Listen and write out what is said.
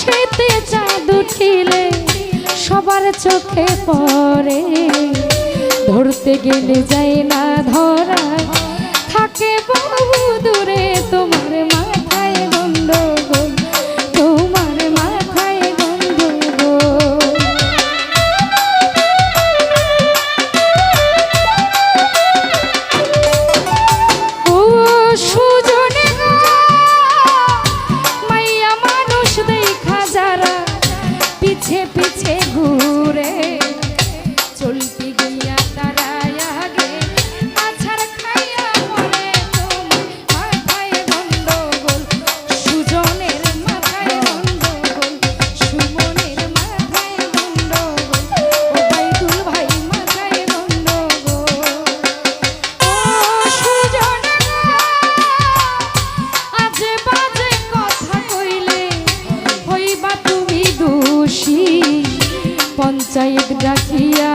সেতে চাঁদ উঠিলে সবার চোখে পড়ে। ধরতে গেলে যায় না ধরা থাকে বহু দূরে। পঞ্চায়েত ডাকিয়া